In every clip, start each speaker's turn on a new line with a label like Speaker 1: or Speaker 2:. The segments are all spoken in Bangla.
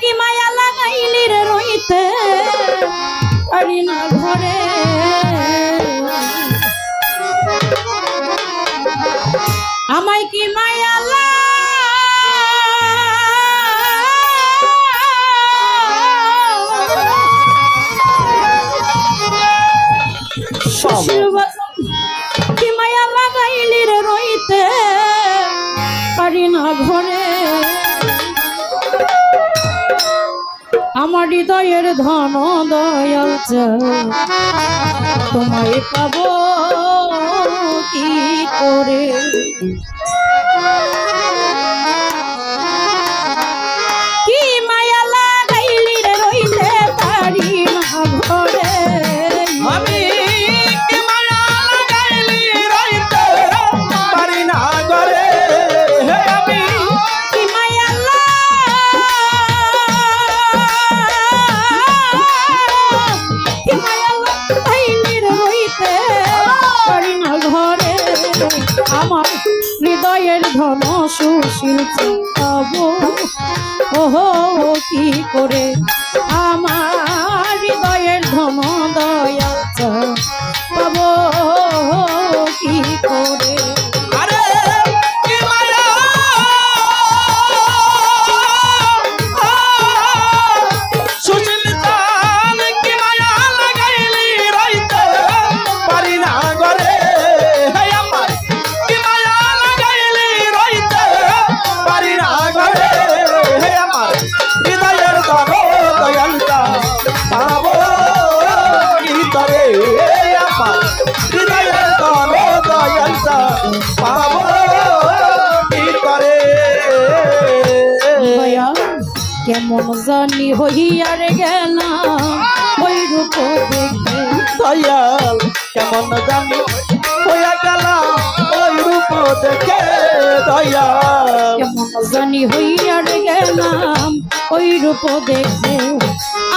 Speaker 1: কি মায়া লাগাইলি রে রইতে পারি না ঘরে। আমায় কি মায়া কি মায়া লাগাইলি রে রইতে পারি না ঘরে। আমার হৃদয়ের ধন দয়াল তোমায় পাব কি করে? ধন সুশীল ও ওহো কি করে? আমার হৃদয়ের ধন দয়া পাবো। কি করে? কেমন জানি হইয়ার গেলাম। ওই রূপ দেখে
Speaker 2: দয়াল, কেমন জানি হইয়া গেলাম। ওই রূপ দেখে দয়াল।
Speaker 1: কেমন জানি হইয়ার গেলাম। ওই রূপ দেখে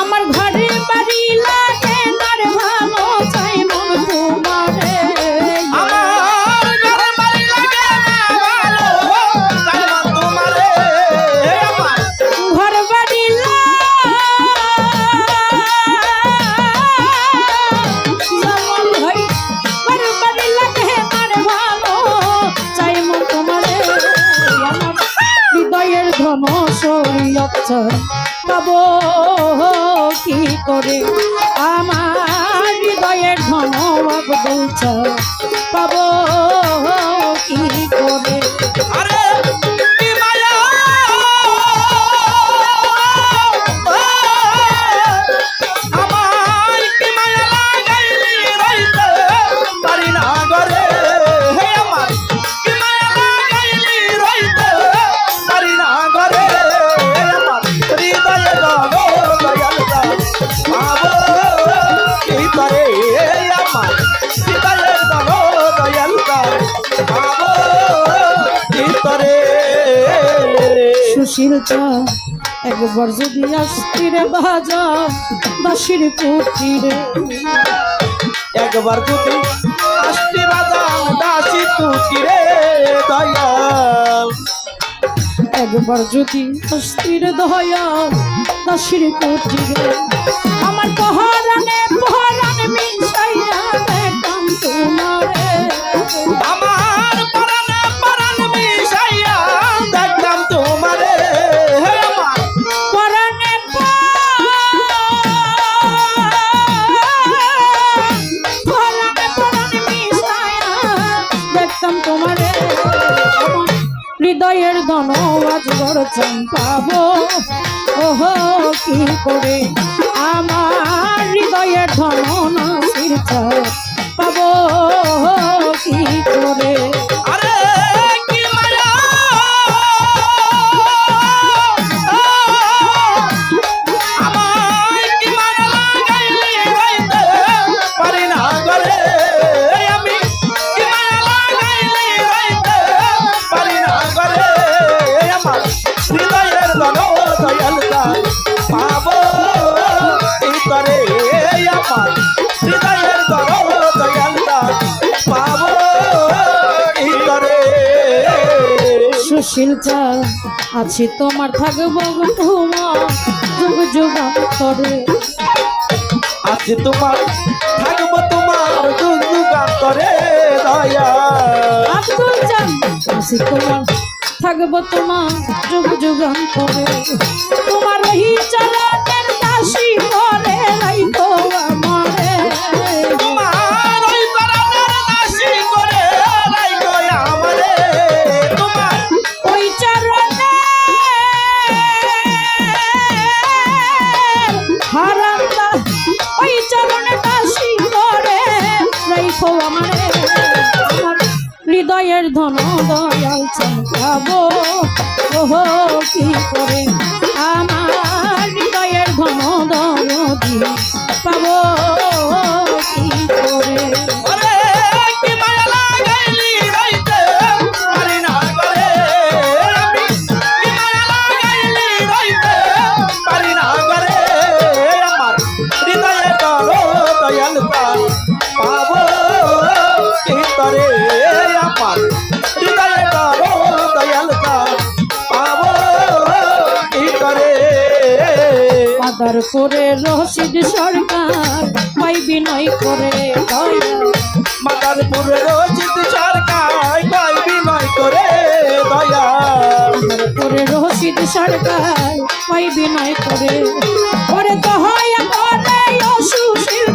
Speaker 1: আমার ঘরে বাড়ি ধন সরিয়চ্ছ পাবো কি করে? আমার হৃদয়ের ধন বলছ পাবো কি করে?
Speaker 2: আরে
Speaker 1: সুশীল চা একবার যদি আসতি রে বাজা বাসির কুটিরে
Speaker 2: একবার যদি আসতে বাজান দাসি তুটি রে দয়াল।
Speaker 1: একবার যদি আসতি রে দয়া বাসির কুটিরে আমার পহরানে পহরানে ধন আজ গরচন পাবো ওহো কি করে আমার হৃদয়ের ধন পাবো? কি করে?
Speaker 2: আরে! হৃদয়ের পাবো। আমার পাবো।
Speaker 1: আছি তোমার থাকব তোমার যুগ যুগান্তরে।
Speaker 2: আছে তোমার থাকব তোমার যুগ যুগান্তরে দয়া।
Speaker 1: আব্দুল জান আছি তোমার থাকব তোমার যুগ যুগান্তরে। তোমার ওই চরণের ওহো কি করে আমার হৃদয়ের ঘন দরদি পাবো। আদার করে রশিদ সরকার পাই বিনয় করে দয়া
Speaker 2: মাদার করে রশিদ সরকার পাই বিনয় করে দয়া।
Speaker 1: করে রশিদ সরকার পাই বিনয় করে পরে তো হয় করে অসুশীল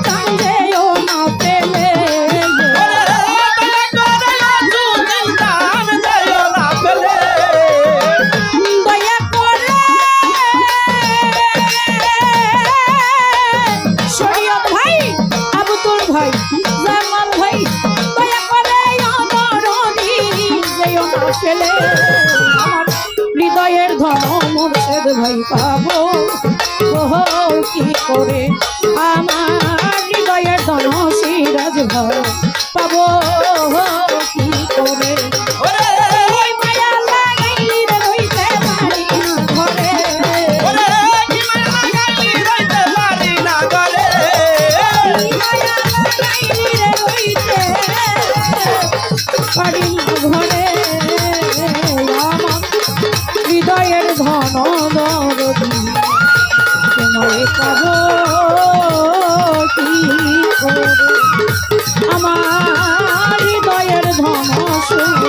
Speaker 1: মুর্শেদ ভাই পাবো। কি করে? আমার হৃদয়ের ধন সিরাজ ভাই পাবো। কি করে? নরদি তোমায় আমার হৃদয়ের ধন সূর্য